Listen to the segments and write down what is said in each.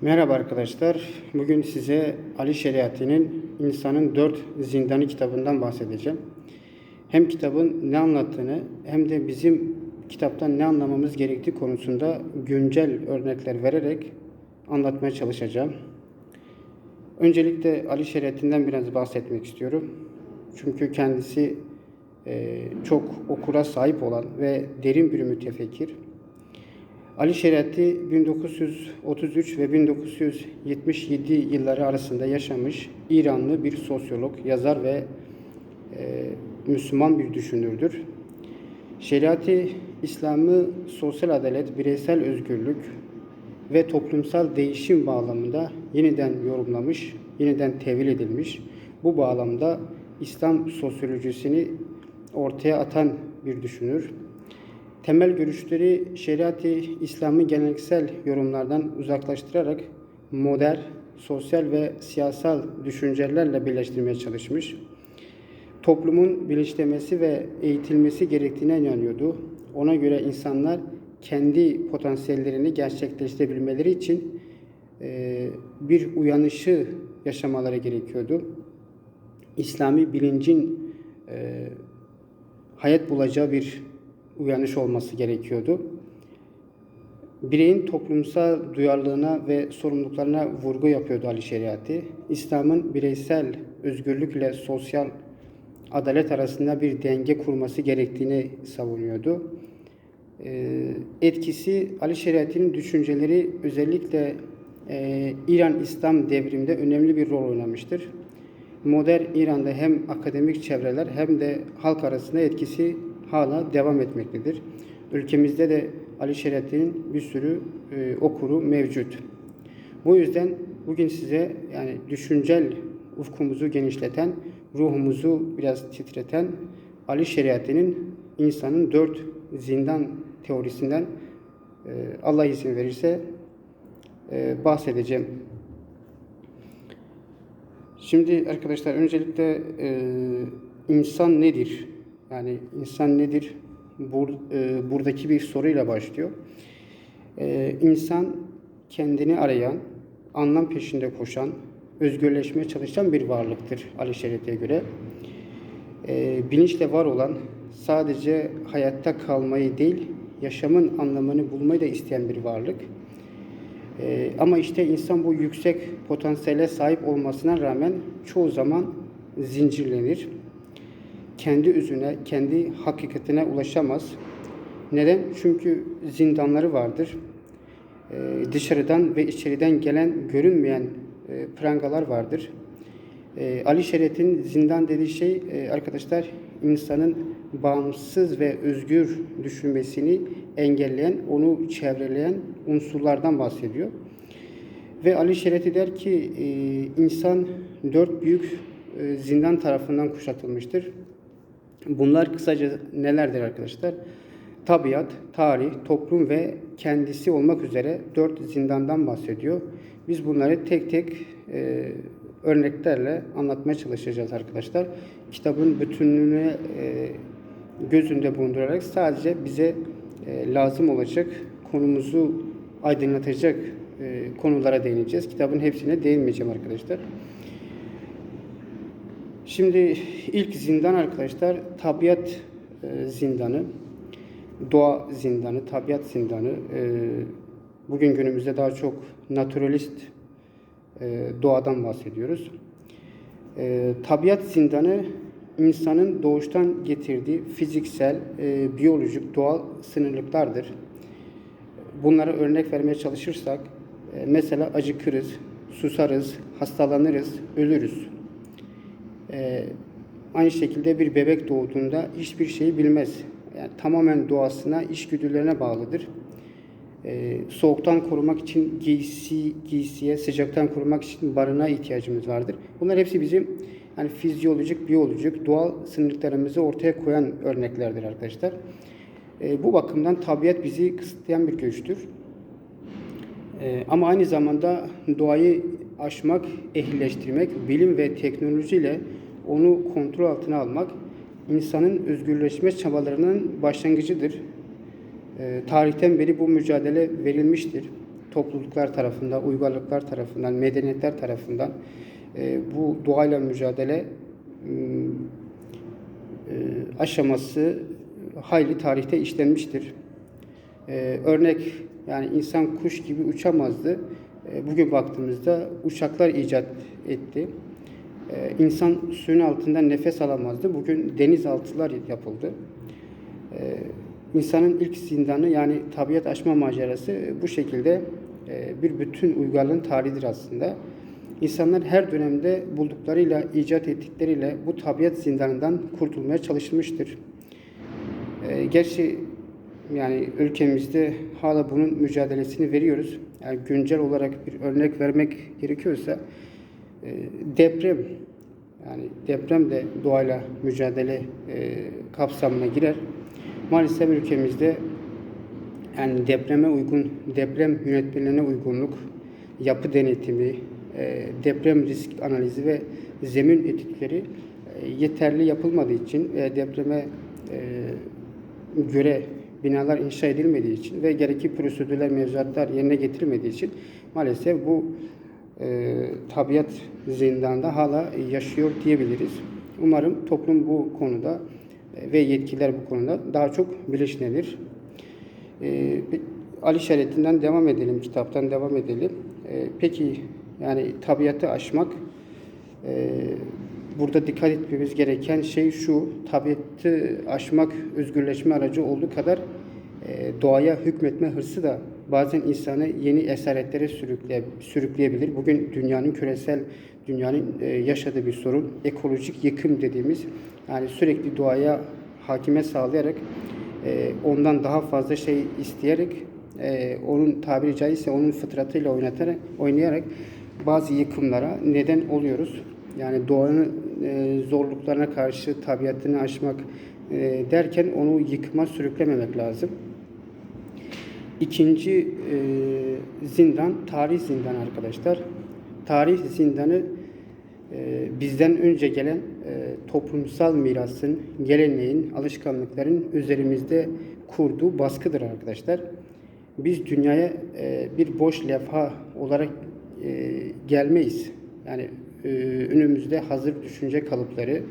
Merhaba arkadaşlar. Bugün size Ali Şeriati'nin İnsanın Dört Zindanı kitabından bahsedeceğim. Hem kitabın ne anlattığını hem de bizim kitaptan ne anlamamız gerektiği konusunda güncel örnekler vererek anlatmaya çalışacağım. Öncelikle Ali Şeriati'nden biraz bahsetmek istiyorum. Çünkü kendisi e, çok okura sahip olan ve derin bir mütefekkir. Ali Şeriatli 1933 ve 1977 yılları arasında yaşamış İranlı bir sosyolog, yazar ve e, Müslüman bir düşünürdür. Şeriatı İslam'ı sosyal adalet, bireysel özgürlük ve toplumsal değişim bağlamında yeniden yorumlamış, yeniden tevil edilmiş. Bu bağlamda İslam sosyolojisini ortaya atan bir düşünür. Temel görüşleri şeriat-ı İslam'ı geleneksel yorumlardan uzaklaştırarak modern, sosyal ve siyasal düşüncelerle birleştirmeye çalışmış. Toplumun bilinçlemesi ve eğitilmesi gerektiğine inanıyordu. Ona göre insanlar kendi potansiyellerini gerçekleştirebilmeleri için e, bir uyanışı yaşamaları gerekiyordu. İslami bilincin e, hayat bulacağı bir uyanış olması gerekiyordu. Bireyin toplumsal duyarlılığına ve sorumluluklarına vurgu yapıyordu Ali Şeriatı. İslam'ın bireysel özgürlükle sosyal adalet arasında bir denge kurması gerektiğini savunuyordu. Ee, etkisi Ali Şeriat'ın düşünceleri özellikle e, İran İslam devriminde önemli bir rol oynamıştır. Modern İran'da hem akademik çevreler hem de halk arasında etkisi hala devam etmektedir. Ülkemizde de Ali Şeriatli'nin bir sürü e, okuru mevcut. Bu yüzden bugün size yani düşüncel ufkumuzu genişleten, ruhumuzu biraz titreten Ali Şeriatli'nin insanın dört zindan teorisinden e, Allah izin verirse e, bahsedeceğim. Şimdi arkadaşlar öncelikle e, insan nedir? Yani insan nedir? Bur, e, buradaki bir soruyla başlıyor. E, insan kendini arayan, anlam peşinde koşan, özgürleşmeye çalışan bir varlıktır Ali Şeriat'e göre. E, bilinçle var olan, sadece hayatta kalmayı değil, yaşamın anlamını bulmayı da isteyen bir varlık. E, ama işte insan bu yüksek potansiyele sahip olmasına rağmen çoğu zaman zincirlenir kendi özüne, kendi hakikatine ulaşamaz. Neden? Çünkü zindanları vardır. Ee, dışarıdan ve içeriden gelen görünmeyen e, prangalar vardır. Ee, Ali Şeriat'in zindan dediği şey e, arkadaşlar insanın bağımsız ve özgür düşünmesini engelleyen, onu çevreleyen unsurlardan bahsediyor. Ve Ali Şeriat'i der ki e, insan dört büyük e, zindan tarafından kuşatılmıştır. Bunlar kısaca nelerdir arkadaşlar? Tabiat, tarih, toplum ve kendisi olmak üzere dört zindandan bahsediyor. Biz bunları tek tek e, örneklerle anlatmaya çalışacağız arkadaşlar. Kitabın bütünlüğünü e, gözünde bulundurarak sadece bize e, lazım olacak konumuzu aydınlatacak e, konulara değineceğiz. Kitabın hepsine değinmeyeceğim arkadaşlar. Şimdi ilk zindan arkadaşlar tabiat e, zindanı, doğa zindanı, tabiat zindanı. E, bugün günümüzde daha çok naturalist e, doğadan bahsediyoruz. Tabiat zindanı insanın doğuştan getirdiği fiziksel, biyolojik, doğal sınırlıklardır. Bunlara örnek vermeye çalışırsak, mesela acıkırız, susarız, hastalanırız, ölürüz. Ee, aynı şekilde bir bebek doğduğunda hiçbir şeyi bilmez. Yani tamamen doğasına, işgüdülerine bağlıdır. Ee, soğuktan korumak için giysi, giysiye, sıcaktan korumak için barınağa ihtiyacımız vardır. Bunlar hepsi bizim yani fizyolojik, biyolojik, doğal sınırlarımızı ortaya koyan örneklerdir arkadaşlar. Ee, bu bakımdan tabiat bizi kısıtlayan bir güçtür. Ee, ama aynı zamanda doğayı aşmak, ehlileştirmek, bilim ve teknolojiyle onu kontrol altına almak insanın özgürleşme çabalarının başlangıcıdır. E, tarihten beri bu mücadele verilmiştir. topluluklar tarafından, uygarlıklar tarafından, medeniyetler tarafından e, bu doğayla mücadele m, e, aşaması hayli tarihte işlenmiştir. E, örnek yani insan kuş gibi uçamazdı. E, bugün baktığımızda uçaklar icat etti. E, insan suyun altından nefes alamazdı. Bugün denizaltılar yapıldı. E, insanın ilk zindanı yani tabiat aşma macerası bu şekilde e, bir bütün uygarlığın tarihidir aslında. İnsanlar her dönemde bulduklarıyla, icat ettikleriyle bu tabiat zindanından kurtulmaya çalışmıştır. E, gerçi yani ülkemizde hala bunun mücadelesini veriyoruz. Yani güncel olarak bir örnek vermek gerekiyorsa deprem yani deprem de doğayla mücadele e, kapsamına girer. Maalesef ülkemizde yani depreme uygun, deprem yönetmeliğine uygunluk, yapı denetimi, e, deprem risk analizi ve zemin etikleri e, yeterli yapılmadığı için depreme göre binalar inşa edilmediği için ve gerekli prosedürler, mevzuatlar yerine getirilmediği için maalesef bu e, tabiat zindanında hala yaşıyor diyebiliriz. Umarım toplum bu konuda e, ve yetkililer bu konuda daha çok bilinçlenir. E, Ali Şeretinden devam edelim, kitaptan devam edelim. E, peki yani tabiatı aşmak e, burada dikkat etmemiz gereken şey şu, tabiatı aşmak özgürleşme aracı olduğu kadar e, doğaya hükmetme hırsı da bazen insanı yeni esaretlere sürükle, sürükleyebilir. Bugün dünyanın küresel, dünyanın e, yaşadığı bir sorun, ekolojik yıkım dediğimiz, yani sürekli doğaya hakime sağlayarak, e, ondan daha fazla şey isteyerek, e, onun tabiri caizse onun fıtratıyla oynatarak, oynayarak bazı yıkımlara neden oluyoruz. Yani doğanın e, zorluklarına karşı tabiatını aşmak e, derken onu yıkıma sürüklememek lazım. İkinci e, zindan tarih zindanı arkadaşlar. Tarih zindanı e, bizden önce gelen e, toplumsal mirasın, geleneğin, alışkanlıkların üzerimizde kurduğu baskıdır arkadaşlar. Biz dünyaya e, bir boş levha olarak e, gelmeyiz. Yani e, önümüzde hazır düşünce kalıpları,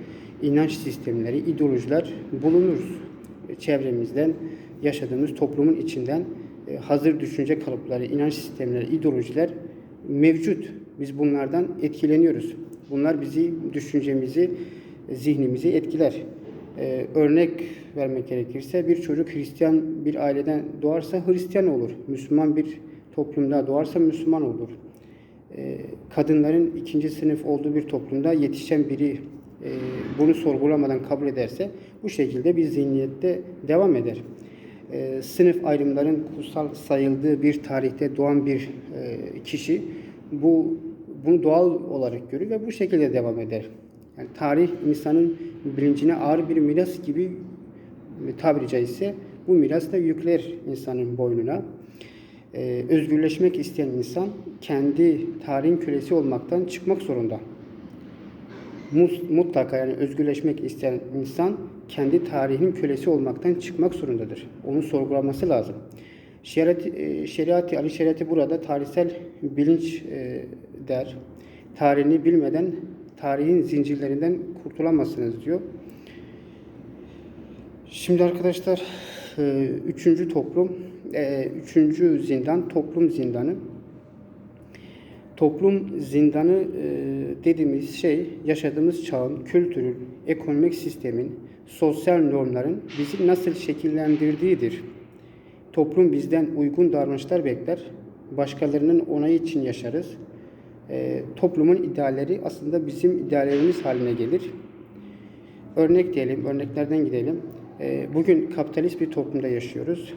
inanç sistemleri, ideolojiler bulunur. Çevremizden, yaşadığımız toplumun içinden e, hazır düşünce kalıpları, inanç sistemleri, ideolojiler mevcut. Biz bunlardan etkileniyoruz. Bunlar bizi, düşüncemizi, zihnimizi etkiler. Ee, örnek vermek gerekirse bir çocuk Hristiyan bir aileden doğarsa Hristiyan olur. Müslüman bir toplumda doğarsa Müslüman olur. Ee, kadınların ikinci sınıf olduğu bir toplumda yetişen biri e, bunu sorgulamadan kabul ederse bu şekilde bir zihniyette devam eder. Ee, sınıf ayrımların kutsal sayıldığı bir tarihte doğan bir e, kişi bu bunu doğal olarak görür ve bu şekilde devam eder. Yani tarih insanın bilincine ağır bir miras gibi e, tabiri caizse bu miras da yükler insanın boynuna. Ee, özgürleşmek isteyen insan kendi tarihin kölesi olmaktan çıkmak zorunda. Mutlaka yani özgürleşmek isteyen insan kendi tarihinin kölesi olmaktan çıkmak zorundadır. Onu sorgulaması lazım. Şeriat, e, şeriatı, Ali şeriatı burada tarihsel bilinç e, der. Tarihini bilmeden tarihin zincirlerinden kurtulamazsınız diyor. Şimdi arkadaşlar e, üçüncü toplum, üçüncü zindan toplum zindanı. Toplum zindanı dediğimiz şey yaşadığımız çağın, kültürün, ekonomik sistemin, sosyal normların bizi nasıl şekillendirdiğidir. Toplum bizden uygun davranışlar bekler, başkalarının onayı için yaşarız. E, toplumun idealleri aslında bizim ideallerimiz haline gelir. Örnek diyelim, örneklerden gidelim. E, bugün kapitalist bir toplumda yaşıyoruz.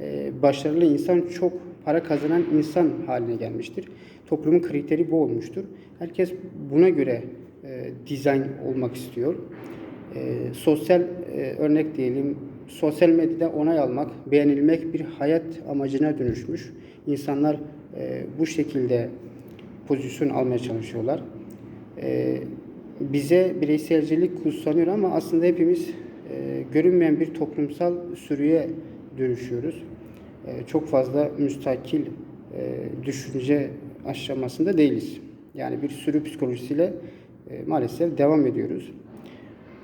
E, başarılı insan çok para kazanan insan haline gelmiştir. Toplumun kriteri bu olmuştur. Herkes buna göre e, dizayn olmak istiyor. E, sosyal e, örnek diyelim, sosyal medyada onay almak, beğenilmek bir hayat amacına dönüşmüş. İnsanlar e, bu şekilde pozisyon almaya çalışıyorlar. E, bize bireyselcilik kutsanıyor ama aslında hepimiz e, görünmeyen bir toplumsal sürüye dönüşüyoruz. E, çok fazla müstakil e, düşünce aşamasında değiliz. Yani bir sürü psikolojisiyle e, maalesef devam ediyoruz.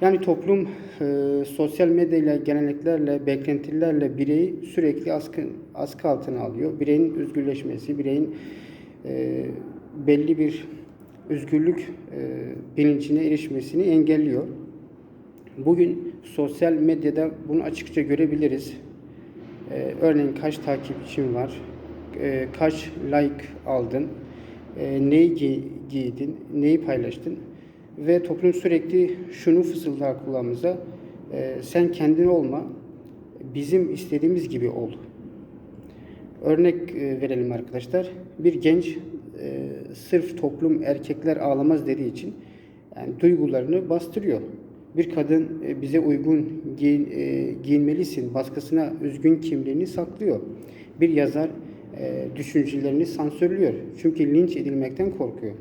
Yani toplum e, sosyal medyayla, geleneklerle, beklentilerle bireyi sürekli askı, askı altına alıyor. Bireyin özgürleşmesi, bireyin e, belli bir özgürlük e, bilincine erişmesini engelliyor. Bugün sosyal medyada bunu açıkça görebiliriz. E, örneğin kaç takipçin var, e, kaç like aldın, e, neyi gi- giydin, neyi paylaştın ve toplum sürekli şunu fısıldar kulağımıza, e, sen kendin olma, bizim istediğimiz gibi ol. Örnek e, verelim arkadaşlar. Bir genç e, sırf toplum erkekler ağlamaz dediği için yani duygularını bastırıyor. Bir kadın e, bize uygun giyin, e, giyinmelisin baskısına üzgün kimliğini saklıyor. Bir yazar e, düşüncelerini sansürlüyor. Çünkü linç edilmekten korkuyor.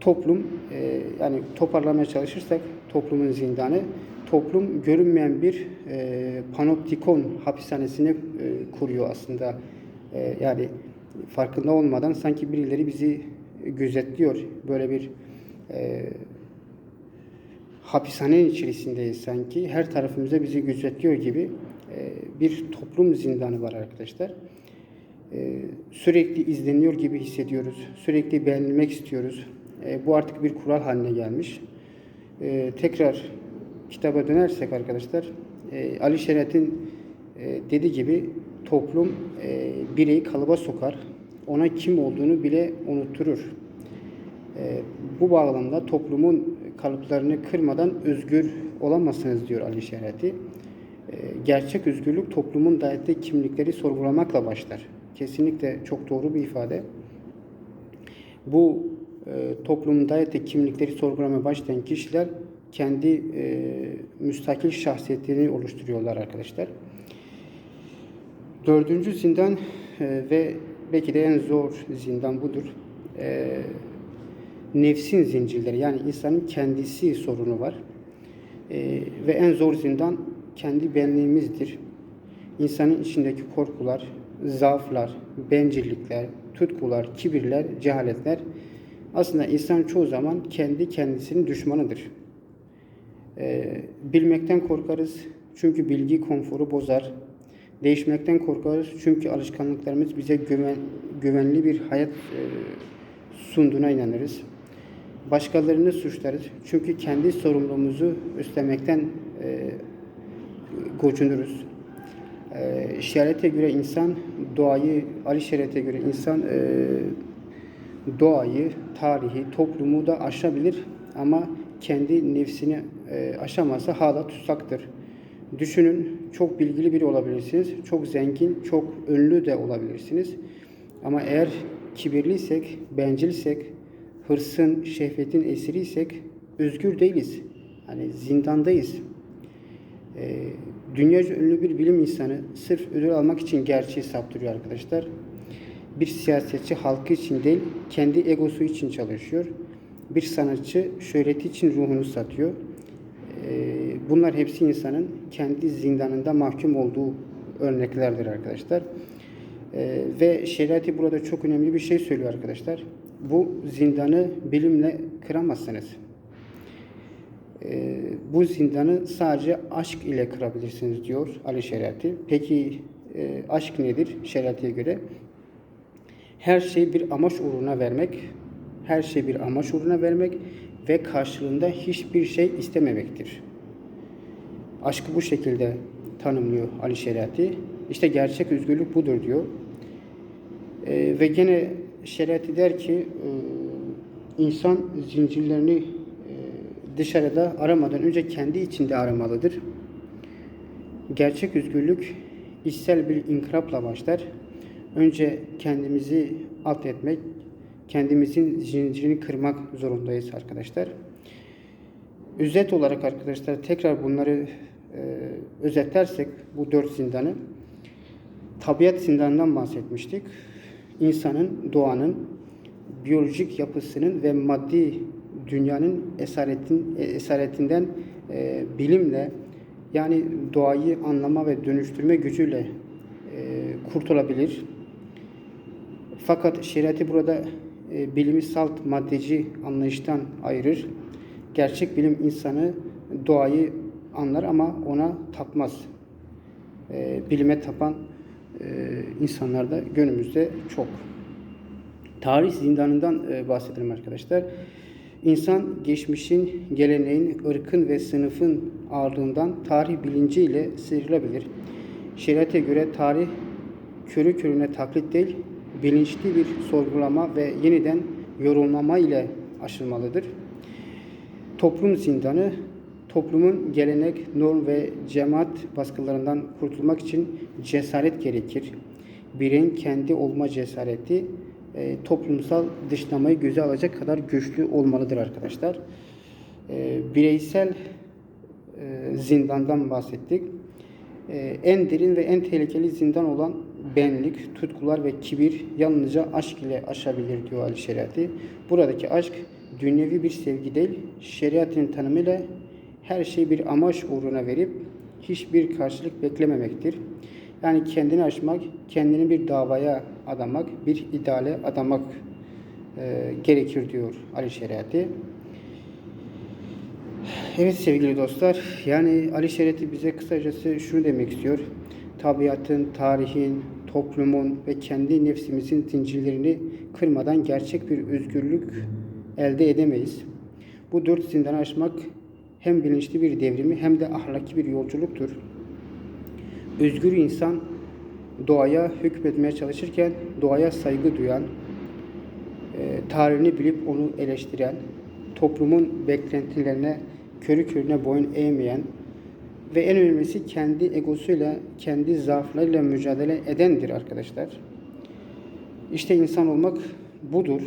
Toplum e, yani toparlamaya çalışırsak toplumun zindanı toplum görünmeyen bir e, panoptikon hapishanesini e, kuruyor aslında. E, yani farkında olmadan sanki birileri bizi gözetliyor. Böyle bir e, hapishanenin içerisindeyiz sanki. Her tarafımıza bizi gözetliyor gibi e, bir toplum zindanı var arkadaşlar. E, sürekli izleniyor gibi hissediyoruz. Sürekli beğenilmek istiyoruz. E, bu artık bir kural haline gelmiş. E, tekrar kitaba dönersek arkadaşlar, e, Ali Şeret'in e, dediği gibi toplum e, bireyi kalıba sokar. Ona kim olduğunu bile unutturur. E, bu bağlamda toplumun kalıplarını kırmadan özgür olamazsınız diyor Ali Şerati. E, gerçek özgürlük toplumun dayattığı kimlikleri sorgulamakla başlar. Kesinlikle çok doğru bir ifade. Bu e, toplumun dayattığı kimlikleri sorgulamaya başlayan kişiler kendi e, müstakil şahsiyetlerini oluşturuyorlar arkadaşlar. Dördüncü zindan e, ve belki de en zor zindan budur. E, nefsin zincirleri yani insanın kendisi sorunu var. E, ve en zor zindan kendi benliğimizdir. İnsanın içindeki korkular, zaaflar, bencillikler, tutkular, kibirler, cehaletler aslında insan çoğu zaman kendi kendisinin düşmanıdır. Ee, bilmekten korkarız çünkü bilgi konforu bozar. Değişmekten korkarız çünkü alışkanlıklarımız bize güven, güvenli bir hayat e, sunduğuna inanırız. Başkalarını suçlarız çünkü kendi sorumluluğumuzu üstlenmekten e, gocunuruz. E, şerete göre insan doğayı, Ali şerete göre insan e, doğayı, tarihi, toplumu da aşabilir ama kendi nefsini e, aşamazsa hala tutsaktır. Düşünün çok bilgili biri olabilirsiniz, çok zengin, çok ünlü de olabilirsiniz. Ama eğer kibirliysek, bencilsek, hırsın, şehvetin esiriysek özgür değiliz. Hani zindandayız. E, dünyaca ünlü bir bilim insanı sırf ödül almak için gerçeği saptırıyor arkadaşlar. Bir siyasetçi halkı için değil, kendi egosu için çalışıyor. Bir sanatçı şöhreti için ruhunu satıyor. Ee, Bunlar hepsi insanın kendi zindanında mahkum olduğu örneklerdir arkadaşlar. Ee, Ve şeriatı burada çok önemli bir şey söylüyor arkadaşlar. Bu zindanı bilimle kıramazsınız. Ee, Bu zindanı sadece aşk ile kırabilirsiniz diyor Ali Şeriatı. Peki e, aşk nedir şeriatıya göre? Her şey bir amaç uğruna vermek, her şey bir amaç uğruna vermek ve karşılığında hiçbir şey istememektir. Aşkı bu şekilde tanımlıyor Ali Şeriatı. İşte gerçek özgürlük budur diyor. Ee, ve gene Şeriatı der ki e, insan zincirlerini e, dışarıda aramadan önce kendi içinde aramalıdır. Gerçek özgürlük içsel bir inkılapla başlar. Önce kendimizi alt etmek, kendimizin zincirini kırmak zorundayız arkadaşlar. Özet olarak arkadaşlar tekrar bunları e, özetlersek bu dört zindanı tabiat zindanından bahsetmiştik. İnsanın, doğanın, biyolojik yapısının ve maddi dünyanın esaretin, esaretinden e, bilimle yani doğayı anlama ve dönüştürme gücüyle e, kurtulabilir. Fakat şeriatı burada e, bilimi salt maddeci anlayıştan ayırır. Gerçek bilim insanı doğayı anlar ama ona tapmaz. E, bilime tapan e, insanlar da günümüzde çok. Tarih zindanından e, bahsedelim arkadaşlar. İnsan geçmişin, geleneğin, ırkın ve sınıfın ağırlığından tarih bilinciyle sıyrılabilir. Şeriate göre tarih körü körüne taklit değil, bilinçli bir sorgulama ve yeniden yorumlama ile aşılmalıdır. Toplum zindanı, toplumun gelenek, norm ve cemaat baskılarından kurtulmak için cesaret gerekir. Bireyin kendi olma cesareti e, toplumsal dışlamayı göze alacak kadar güçlü olmalıdır arkadaşlar. E, bireysel e, zindandan bahsettik. E, en derin ve en tehlikeli zindan olan benlik, tutkular ve kibir yalnızca aşk ile aşabilir diyor Ali Şeriatı. Buradaki aşk dünyevi bir sevgi değil, şeriatın tanımıyla her şeyi bir amaç uğruna verip hiçbir karşılık beklememektir. Yani kendini aşmak, kendini bir davaya adamak, bir ideale adamak e, gerekir diyor Ali Şeriatı. Evet sevgili dostlar, yani Ali Şeriatı bize kısacası şunu demek istiyor. Tabiatın, tarihin, toplumun ve kendi nefsimizin zincirlerini kırmadan gerçek bir özgürlük elde edemeyiz. Bu dört zindanı aşmak hem bilinçli bir devrimi hem de ahlaki bir yolculuktur. Özgür insan doğaya hükmetmeye çalışırken doğaya saygı duyan, e, tarihini bilip onu eleştiren, toplumun beklentilerine körü körüne boyun eğmeyen ve en önemlisi kendi egosuyla, kendi zaaflarıyla mücadele edendir arkadaşlar. İşte insan olmak budur.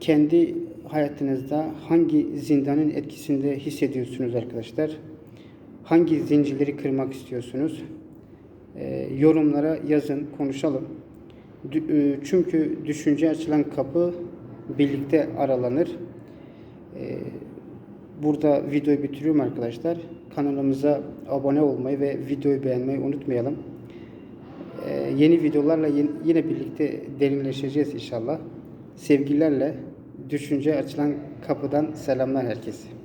Kendi hayatınızda hangi zindanın etkisinde hissediyorsunuz arkadaşlar? Hangi zincirleri kırmak istiyorsunuz? Ee, yorumlara yazın, konuşalım. Dü- e, çünkü düşünce açılan kapı birlikte aralanır. Ee, burada videoyu bitiriyorum arkadaşlar. Kanalımıza abone olmayı ve videoyu beğenmeyi unutmayalım. Ee, yeni videolarla yine birlikte derinleşeceğiz inşallah. Sevgilerle düşünce açılan kapıdan selamlar herkese.